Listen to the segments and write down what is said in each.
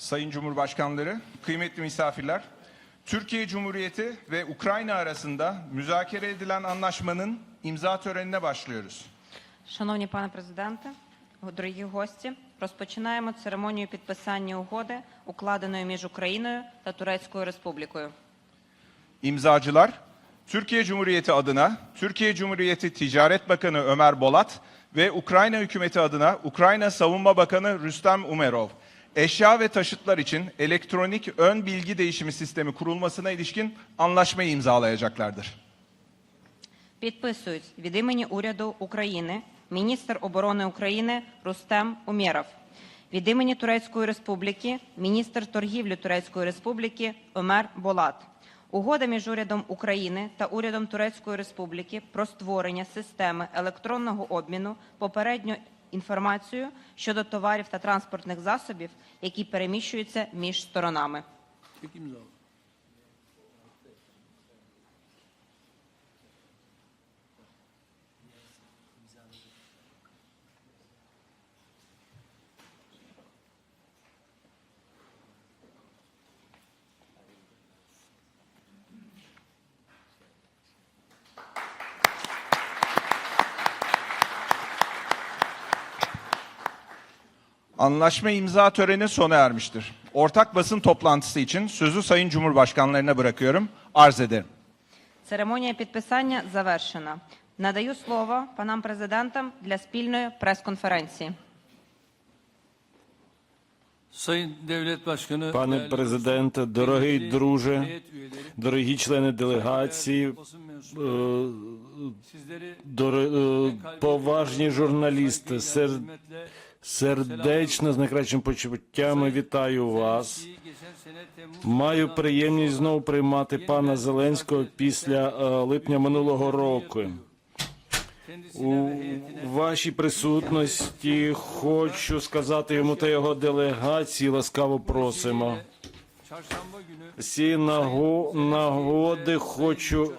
Sayın Cumhurbaşkanları, kıymetli misafirler, Türkiye Cumhuriyeti ve Ukrayna arasında müzakere edilen anlaşmanın imza törenine başlıyoruz. Шановні пане президенте, дорогі гості, розпочинаємо церемонію підписання угоди, укладеної між Україною та Турецькою Республікою. İmzacılar, Türkiye Cumhuriyeti adına Türkiye Cumhuriyeti Ticaret Bakanı Ömer Bolat ve Ukrayna hükümeti adına Ukrayna Savunma Bakanı Rüstem Umerov, eşya ve taşıtlar için elektronik ön bilgi değişimi sistemi kurulmasına ilişkin anlaşmayı imzalayacaklardır. Підписують від імені уряду України міністр оборони України Рустем Умєров. Від імені Турецької Республіки міністр торгівлі Турецької Республіки Ömer Болат. Угода між урядом України та урядом Турецької Республіки про створення системи електронного обміну попередньо інформацією щодо товарів та транспортних засобів, які переміщуються між сторонами. Яким imza. Anlaşma imza töreni sona ermiştir. Ortak basın toplantısı için sözü Sayın Cumhurbaşkanlarına bırakıyorum. Arz ederim. Церемонія підписання завершена. Надаю слово панам президентам для спільної прес-конференції. Sayın Devlet Başkanı, Пане değerli президенте, dostlar, дорогий kıymetli друже, heyet üyeleri, дорогі члени делегації, basın е, mensupları, sizleri дор- е, поважні журналісти, сер- hürmetle сердечно з найкращими почуттями вітаю вас. Маю приємність знову приймати пана Зеленського після е, липня минулого року. У вашій присутності хочу сказати йому та його делегації ласкаво просимо. З цієї нагоди хочу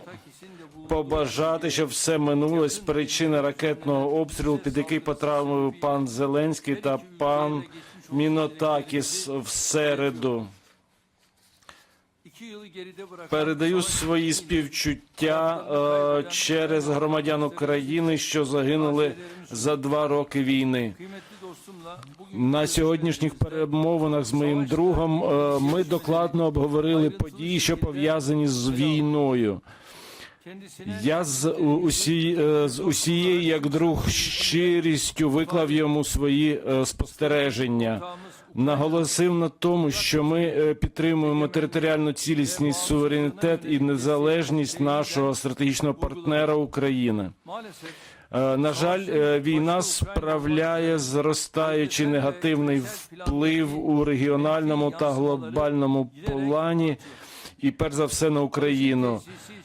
побажати, щоб все минуло з причини ракетного обстрілу, під який потрапив пан Зеленський та пан Мінотакіс в середу. Передаю свої співчуття е, через громадян України, що загинули за два роки війни. На сьогоднішніх перемовинах з моїм другом е, ми докладно обговорили події, що пов'язані з війною. Я з у- усі, е, з усією, як друг, щирістю виклав йому свої е, спостереження. Наголосив на тому, що ми е, підтримуємо територіальну цілісність, суверенітет і незалежність нашого стратегічного партнера України. Е, На жаль, е, війна справляє зростаючий негативний вплив у регіональному та глобальному плані, і перш за все на Україну.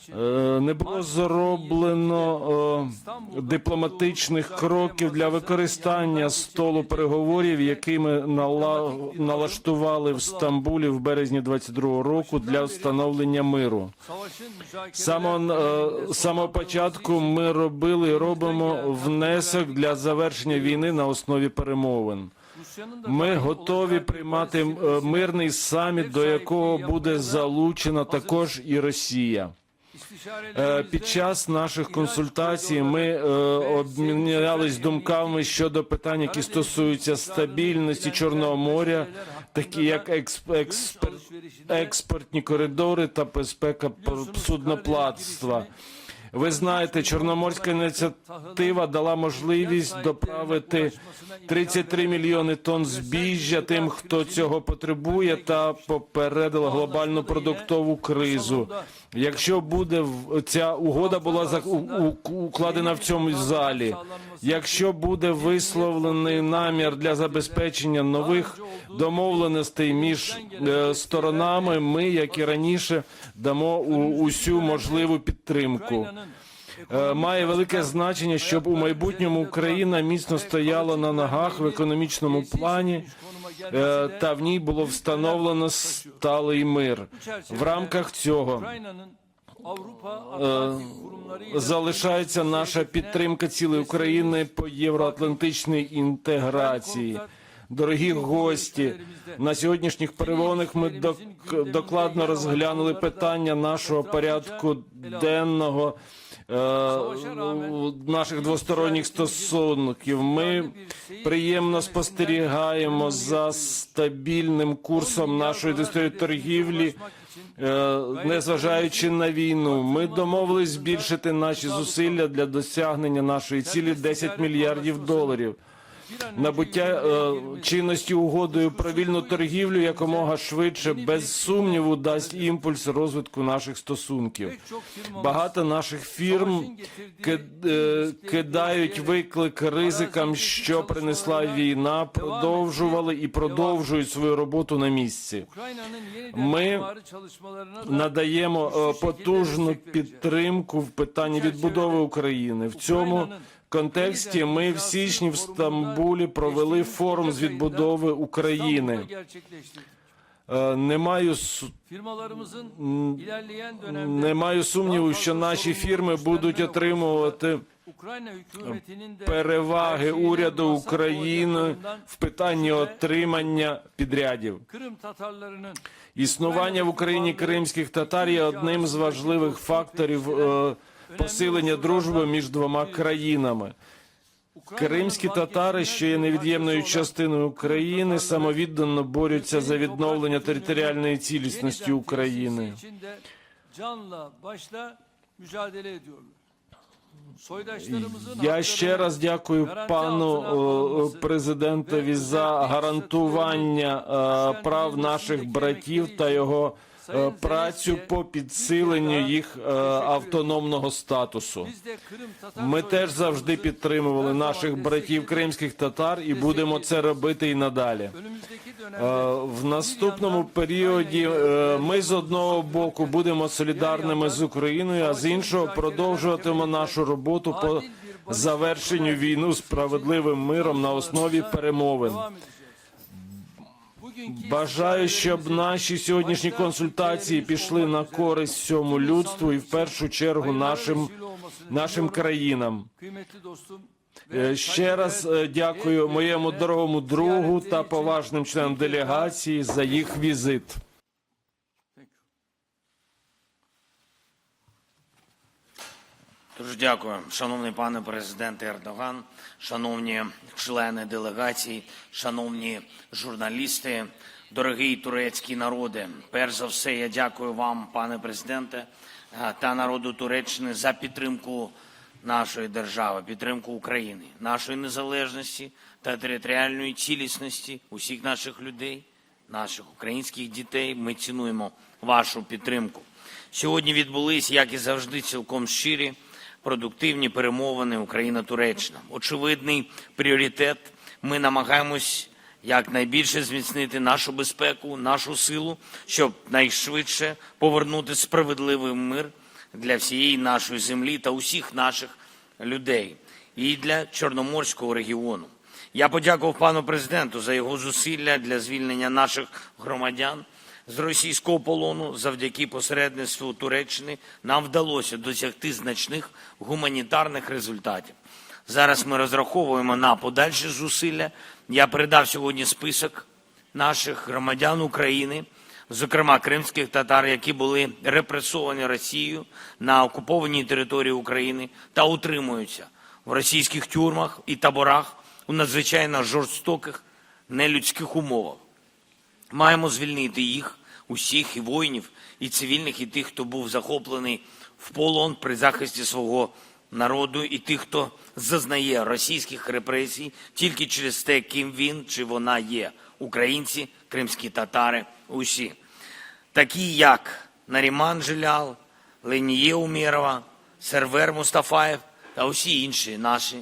Е, Не було зроблено е, дипломатичних кроків для використання столу переговорів, які ми налаштували в Стамбулі в березні 22-го року для встановлення миру. З самого, е, початку ми робили і робимо внесок для завершення війни на основі перемовин. Ми готові приймати е, мирний саміт, до якого буде залучена також і Росія. Е, Під час наших консультацій ми е, обмінялись думками щодо питань, які стосуються стабільності Чорного моря, такі як експ- експортні коридори та безпека судноплатства. Ви знаєте, Чорноморська ініціатива дала можливість доправити 33 мільйони тонн збіжжя тим, хто цього потребує, та попередила глобальну продуктову кризу. Якщо буде ця угода була укладена в цьому залі, якщо буде висловлений намір для забезпечення нових домовленостей між е, сторонами, ми, як і раніше, дамо усю можливу підтримку. Е, Має велике значення, щоб у майбутньому Україна міцно стояла на ногах в економічному плані, е, та в ній було встановлено сталий мир. В рамках цього Kurumlarıyla залишається наша підтримка цілої України по євроатлантичній інтеграції. дорогі гості. На сьогоднішніх перемовинах ми док- докладно розглянули питання нашого порядку денного. е, наших двосторонніх стосунків. Ми приємно спостерігаємо за стабільним курсом нашої торгівлі, е, незважаючи на війну. Ми домовились збільшити наші зусилля для досягнення нашої цілі 10 мільярдів доларів. Набуття е, чинності угодою про вільну торгівлю якомога швидше, без сумніву, дасть імпульс розвитку наших стосунків. Багато наших фірм е, кидають виклик ризикам, що принесла війна, продовжували і продовжують свою роботу на місці. Ми Надаємо е, потужну підтримку в питанні відбудови України. В цьому контексті ми в січні в Стамбулі провели форум з відбудови України. Е, Не dönemde не маю сумніву, що наші фірми будуть отримувати переваги уряду України в питанні отримання підрядів. Існування в Україні кримських татар є одним з важливих факторів е, посилення дружби між двома країнами. Кримські татари, що є невід'ємною частиною України, самовіддано борються за відновлення територіальної цілісності України. Я ще раз дякую пану е, президентові за гарантування е, прав наших братів та його працю по підсиленню їх е, автономного статусу. Ми теж завжди підтримували наших братів кримських татар і будемо це робити і надалі. Е, В наступному періоді е, ми з одного боку будемо солідарними з Україною, а з іншого продовжуватимемо нашу роботу по завершенню війну справедливим миром на основі перемовин. Бажаю, щоб наші сьогоднішні консультації пішли на користь всьому людству і в першу чергу нашим, нашим країнам. Е, Ще раз е, дякую моєму дорогому другу та поважним членам делегації за їх візит. Дуже дякую, шановний пане президент Ердоган, шановні члени делегації, шановні журналісти, дорогий турецький народи. Перш за все, я дякую вам, пане президенте, е, та народу Туреччини за підтримку нашої держави, підтримку України, нашої незалежності та територіальної цілісності усіх наших людей, наших українських дітей. Ми цінуємо вашу підтримку. Сьогодні відбулись, як і завжди, цілком щирі, продуктивні перемовини Україна-Туреччина. Очевидний пріоритет. Ми намагаємось якнайбільше зміцнити нашу безпеку, нашу силу, щоб найшвидше повернути справедливий мир для всієї нашої землі та усіх наших людей і для Чорноморського регіону. Я подякував пану президенту за його зусилля для звільнення наших громадян з російського полону. Завдяки посередництву Туреччини нам вдалося досягти значних гуманітарних результатів. Зараз ми розраховуємо на подальші зусилля. Я передав сьогодні список наших громадян України, зокрема кримських татар, які були репресовані Росією на окупованій території України та утримуються в російських тюрмах і таборах у надзвичайно жорстоких нелюдських умовах. Маємо звільнити їх, усіх і воїнів, і цивільних, і тих, хто був захоплений в полон при захисті свого народу, і тих, хто зазнає російських репресій тільки через те, ким він чи вона є. Українці, кримські татари, усі. Такі як Наріман Жилял, Леніє Умєрова, Сервер Мустафаєв та усі інші наші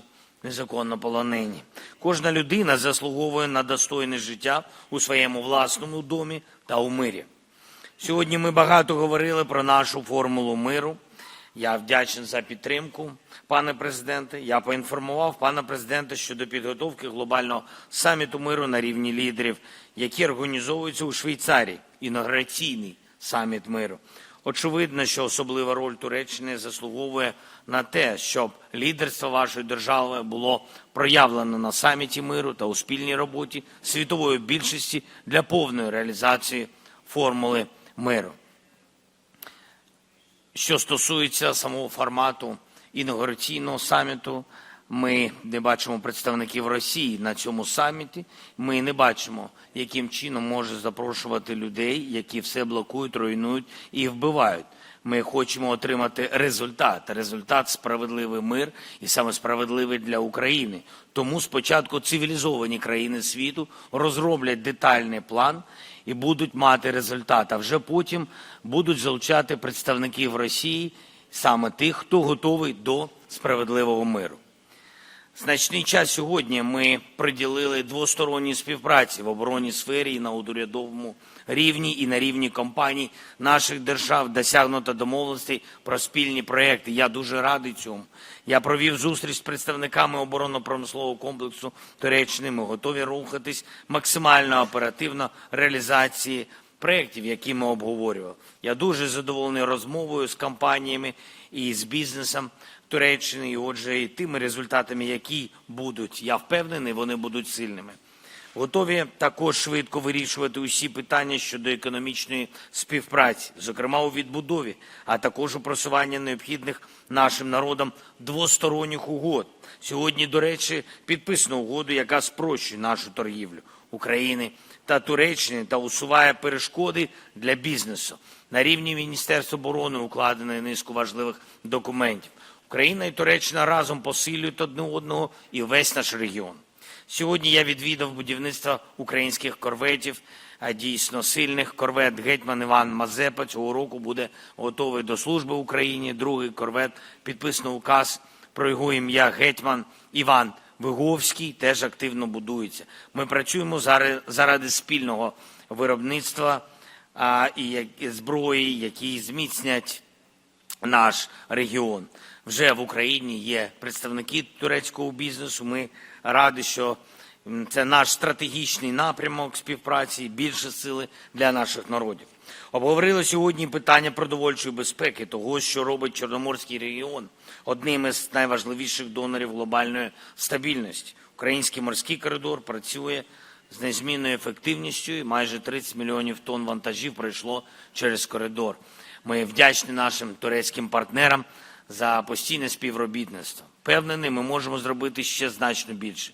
незаконно полонені. Кожна людина заслуговує на достойне життя у своєму власному домі та у мирі. Сьогодні ми багато говорили про нашу формулу миру. Я вдячний за підтримку, пане президенте. Я поінформував пана президента щодо підготовки глобального саміту миру на рівні лідерів, які організовуються у Швейцарії. Інаугураційний саміт миру. Очевидно, що особлива роль Туреччини заслуговує на те, щоб лідерство вашої держави було проявлено на саміті миру та у спільній роботі світової більшості для повної реалізації формули миру. Що стосується самого формату інаугураційного саміту, ми не бачимо представників Росії на цьому саміті. Ми не бачимо, яким чином може запрошувати людей, які все блокують, руйнують і вбивають. Ми хочемо отримати результат. Результат справедливий мир і саме справедливий для України. Тому спочатку цивілізовані країни світу розроблять детальний план і будуть мати результат. А вже потім будуть залучати представників Росії, саме тих, хто готовий до справедливого миру. Значний час сьогодні ми приділили двосторонній співпраці в оборонній сфері і на урядовому рівні, і на рівні компаній наших держав досягнуто домовленостей про спільні проекти. Я дуже радий цьому. Я провів зустріч з представниками оборонно-промислового комплексу Туреччини. Ми готові рухатись максимально оперативно реалізації проєктів, які ми обговорювали. Я дуже задоволений розмовою з компаніями і з бізнесом Туреччини, і отже, і тими результатами, які будуть. Я впевнений, вони будуть сильними. Готові також швидко вирішувати усі питання щодо економічної співпраці, зокрема у відбудові, а також у просуванні необхідних нашим народам двосторонніх угод. Сьогодні, до речі, підписано угоду, яка спрощує нашу торгівлю України та Туреччини та усуває перешкоди для бізнесу. На рівні Міністерства оборони укладено низку важливих документів. Україна і Туреччина разом посилюють одне одного і весь наш регіон. Сьогодні я відвідав будівництво українських корветів, а дійсно сильних корвет. Гетьман Іван Мазепа цього року буде готовий до служби Україні. Другий корвет підписано указ про його ім'я Гетьман Іван Виговський теж активно будується. Ми працюємо заради, спільного виробництва і зброї, які зміцнять наш регіон. Вже в Україні є представники турецького бізнесу. Ми раді, що це наш стратегічний напрямок співпраці, більше сили для наших народів. Обговорили сьогодні питання продовольчої безпеки, того, що робить Чорноморський регіон одним із найважливіших донорів глобальної стабільності. Український морський коридор працює з незмінною ефективністю, і майже 30 мільйонів тонн вантажів пройшло через коридор. Ми вдячні нашим турецьким партнерам за постійне співробітництво. Впевнений, ми можемо зробити ще значно більше.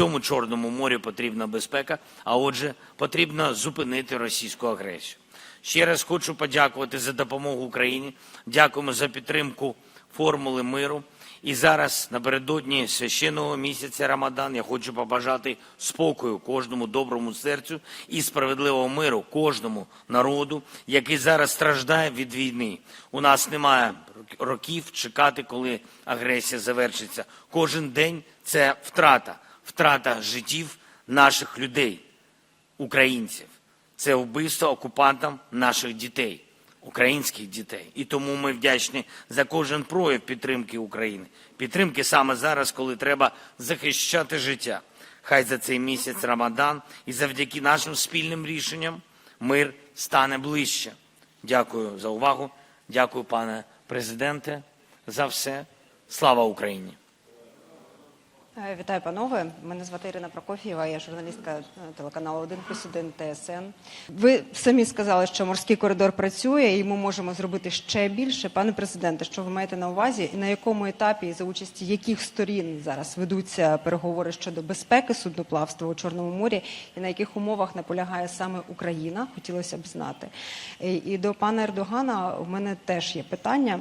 У Чорному морі потрібна безпека, а отже, потрібно зупинити російську агресію. Ще раз хочу подякувати за допомогу Україні. Дякуємо за підтримку формули миру. І зараз, напередодні священного місяця Рамадан, я хочу побажати спокою кожному доброму серцю і справедливого миру кожному народу, який зараз страждає від війни. У нас немає років чекати, коли агресія завершиться. Кожен день це втрата, втрата життів наших людей, українців. Це вбивство окупантам наших дітей, українських дітей. І тому ми вдячні за кожен прояв підтримки України. Підтримки саме зараз, коли треба захищати життя. Хай за цей місяць Рамадан і завдяки нашим спільним рішенням мир стане ближче. Дякую за увагу. Дякую, пане президенте, за все. Слава Україні! Е, Вітаю, панове. Мене звати Ірина Прокоф'єва, я журналістка е, телеканалу 1 плюс 1 ТСН. Ви самі сказали, що морський коридор працює, і ми можемо зробити ще більше. Пане президенте, що ви маєте на увазі, і на якому етапі і за участі яких сторін зараз ведуться переговори щодо безпеки судноплавства у Чорному морі, і на яких умовах наполягає саме Україна? Хотілося б знати. І до пана Ердогана у мене теж є питання.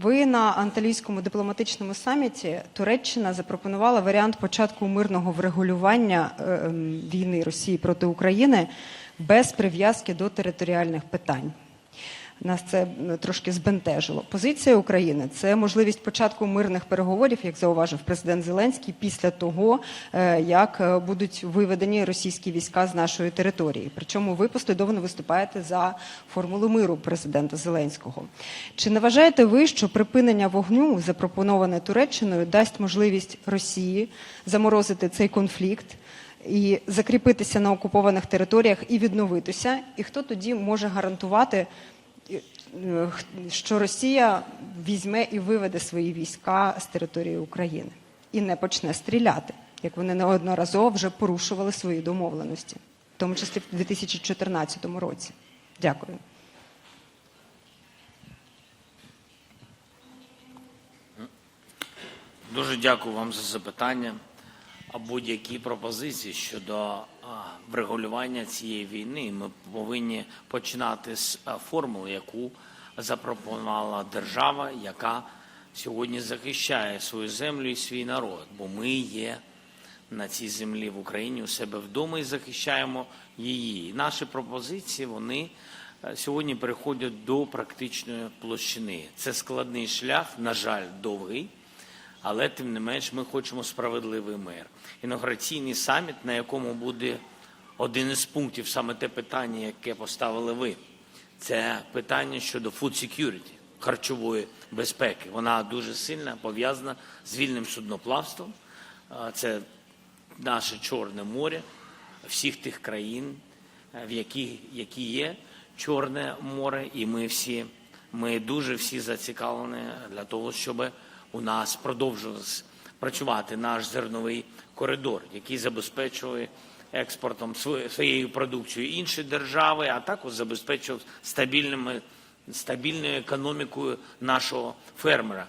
Ви на анталійському дипломатичному саміті Туреччина запропонувала варіант початку мирного врегулювання е, ем, війни Росії проти України без прив'язки до територіальних питань. Нас це трошки збентежило. Позиція України це можливість початку мирних переговорів, як зауважив президент Зеленський, після того, е, як е, будуть виведені російські війська з нашої території. Причому ви послідовно виступаєте за формулу миру президента Зеленського. Чи не вважаєте ви, що припинення вогню, запропоноване Туреччиною, дасть можливість Росії заморозити цей конфлікт? і закріпитися на окупованих територіях і відновитися? І хто тоді може гарантувати, е, що Росія візьме і виведе свої війська з території України і не почне стріляти, як вони неодноразово вже порушували свої домовленості, в тому числі в 2014 році? Дякую. Дуже дякую вам за запитання. Будь-які пропозиції щодо врегулювання цієї війни ми повинні починати з формули, яку запропонувала держава, яка сьогодні захищає свою землю і свій народ. Бо ми є на цій землі в Україні у себе вдома і захищаємо її. І наші пропозиції вони сьогодні переходять до практичної площини. Це складний шлях, на жаль, довгий. Але тим не менш ми хочемо справедливий мир. Інаугураційний саміт, на якому буде один із пунктів, саме те питання, яке поставили ви, це питання щодо food security, харчової безпеки. Вона дуже сильно пов'язана з вільним судноплавством. Це наше Чорне море всіх тих країн, е, в які, які є Чорне море, і ми всі, ми дуже всі зацікавлені для того, щоб у нас продовжувався працювати наш зерновий коридор, який забезпечує експортом сво- своєю продукцією інші держави, а також забезпечував стабільними стабільною економікою нашого фермера.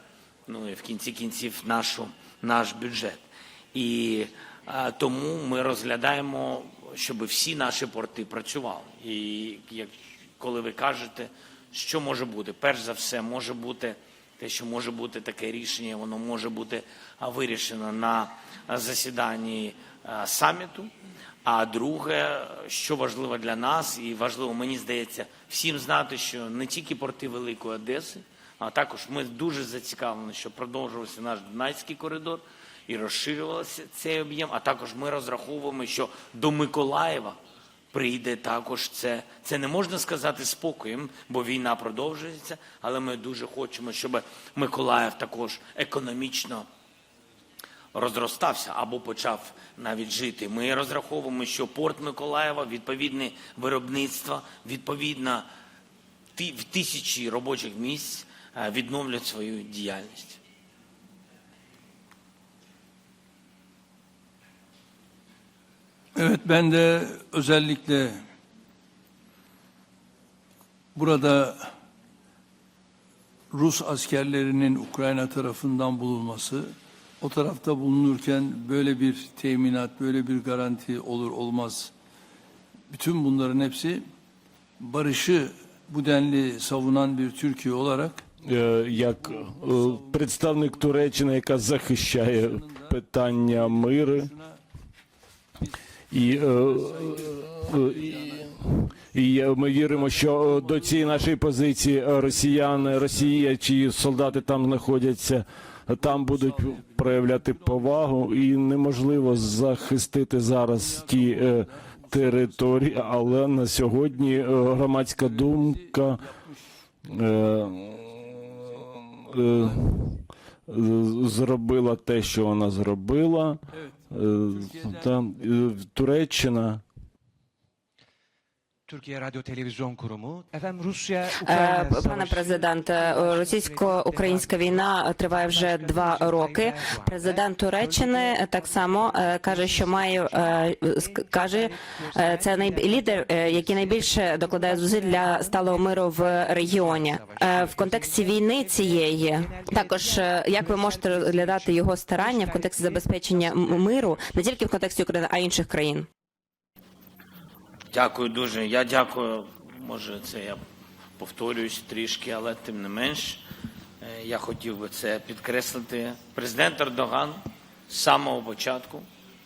Ну і в кінці кінців нашу, наш бюджет. І а, тому ми розглядаємо, щоб всі наші порти працювали. І як коли ви кажете, що може бути, перш за все, може бути те, що може бути таке рішення, воно може бути вирішено на засіданні саміту. А друге, що важливо для нас, і важливо, мені здається, всім знати, що не тільки порти Великої Одеси, а також ми дуже зацікавлені, щоб продовжувався наш Дунайський коридор і розширювався цей об'єм. А також ми розраховуємо, що до Миколаєва прийде також це. Це не можна сказати спокоєм, бо війна продовжується, але ми дуже хочемо, щоб Миколаїв також економічно розростався або почав навіть жити. Ми розраховуємо, що порт Миколаєва, відповідне виробництво, відповідно ти- в тисячі робочих місць е, відновлять свою діяльність. Evet ben de özellikle burada Rus askerlerinin Ukrayna tarafından bulunması, o tarafta bulunurken böyle bir teminat, böyle bir garanti olur olmaz. Bütün bunların hepsi barışı bu denli savunan bir Türkiye olarak Е, як е, представник Туреччини, яка захищає питання миру. І, е, е, і, і ми віримо, що до цієї нашої позиції росіяни, Росія, чиї солдати там знаходяться, там будуть проявляти повагу, і неможливо захистити зараз ті е, території, але на сьогодні е, громадська думка. Е, е, зробила те, що вона зробила. Е, Там е, Туреччина. Türkiye Radyo Televizyon Kurumu. Efendim Rusya Е, Пане президенте, російсько-українська війна триває вже два роки. Президент Туреччини так само е, каже, що має е, каже, е, це лідер, е, який найбільше докладає зусиль для сталого миру в регіоні. Е, В контексті війни цієї також е, як ви можете розглядати його старання в контексті забезпечення миру не тільки в контексті України, а й інших країн? Дякую дуже. Я дякую. Може, це я повторююсь трішки, але тим не менш, е, я хотів би це підкреслити. Президент Ердоган з самого початку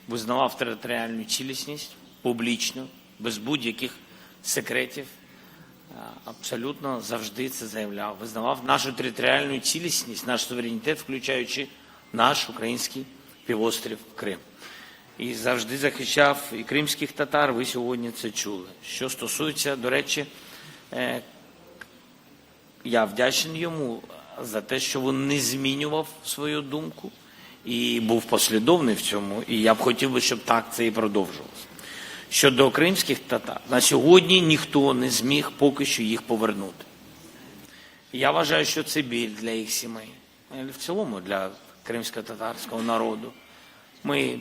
визнавав територіальну цілісність публічно, без будь-яких секретів. Е, Абсолютно завжди це заявляв. Визнавав нашу територіальну цілісність, наш суверенітет, включаючи наш український півострів Крим і завжди захищав і кримських татар. Ви сьогодні це чули. Що стосується, до речі, е, я вдячний йому за те, що він не змінював свою думку і був послідовний в цьому, і я б хотів би, щоб так це і продовжувалося. Щодо кримських татар, на сьогодні ніхто не зміг поки що їх повернути. Я вважаю, що це біль для їх сімей, в цілому для кримсько-татарського народу. Ми,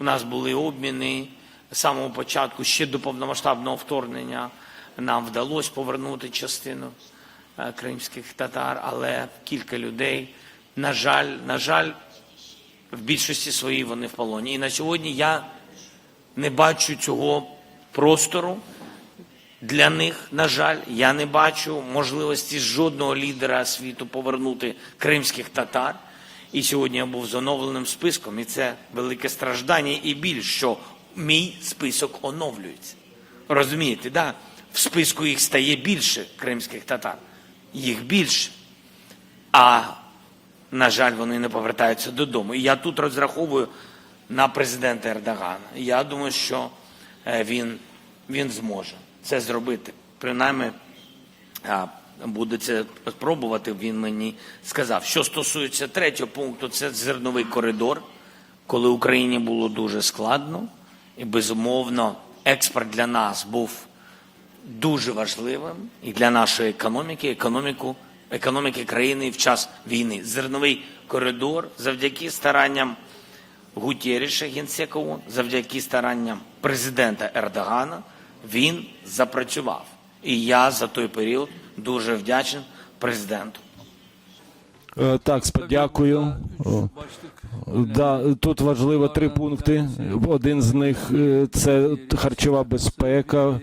у нас були обміни з самого початку, ще до повномасштабного вторгнення. Нам вдалося повернути частину е, кримських татар, але кілька людей, на жаль, на жаль, в більшості своїй вони в полоні. І на сьогодні я не бачу цього простору для них, на жаль, я не бачу можливості жодного лідера світу повернути кримських татар. І сьогодні я був з оновленим списком, і це велике страждання і біль, що мій список оновлюється. Розумієте, да? в списку їх стає більше кримських татар, їх більше. А на жаль, вони не повертаються додому. І я тут розраховую на президента Ердогана. Я думаю, що е, він, він зможе це зробити. Принаймні, буде це спробувати, він мені сказав. Що стосується третього пункту, це зерновий коридор, коли Україні було дуже складно, і безумовно експорт для нас був дуже важливим і для нашої економіки, економіку, економіки країни в час війни. Зерновий коридор завдяки старанням Гутєріша, генсека завдяки старанням президента Ердогана, він запрацював. І я за той період дуже вдячний президенту. Е, Так, дякую. Да, тут важливо три пункти. Один з них е, це харчова безпека,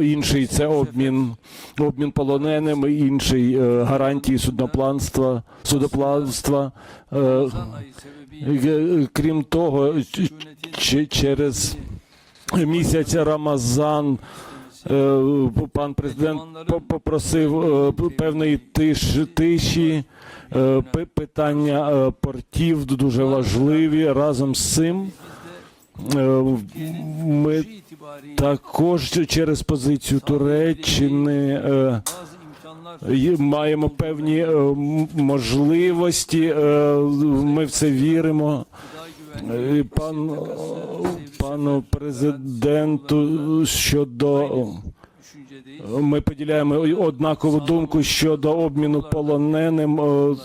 інший це обмін, обмін полоненими, інший е, гарантії суднопланства, судоплавства. Крім того, через місяць Рамазан. Е, Пан президент по- попросив е, певної тиш- тиші. Е, Питання портів дуже важливі. Разом з цим ми також через позицію Туреччини маємо певні можливості. Ми в це віримо. Е, Пан, пану президенту щодо ми поділяємо однакову думку щодо обміну полоненим е,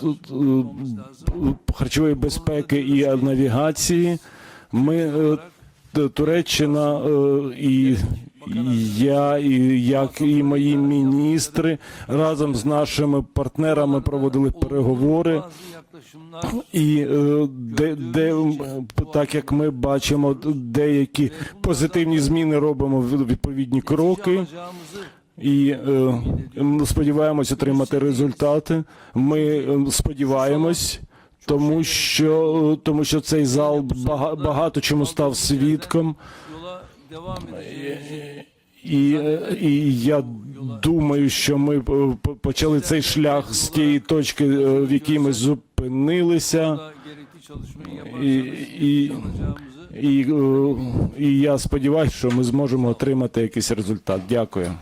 харчової безпеки і навігації. Ми е, Туреччина е, і і я, і як і мої міністри разом з нашими партнерами проводили переговори. І е, де, де так як ми бачимо, деякі позитивні зміни робимо відповідні кроки. І е, сподіваємось отримати результати. Ми е, сподіваємось, тому що тому що цей зал бага- багато чому став свідком. І, і я думаю, що ми е, почали цей шлях з тієї точки, е, в якій ми зупинилися. І, і, і, е, і я сподіваюся, що ми зможемо отримати якийсь результат. Дякую.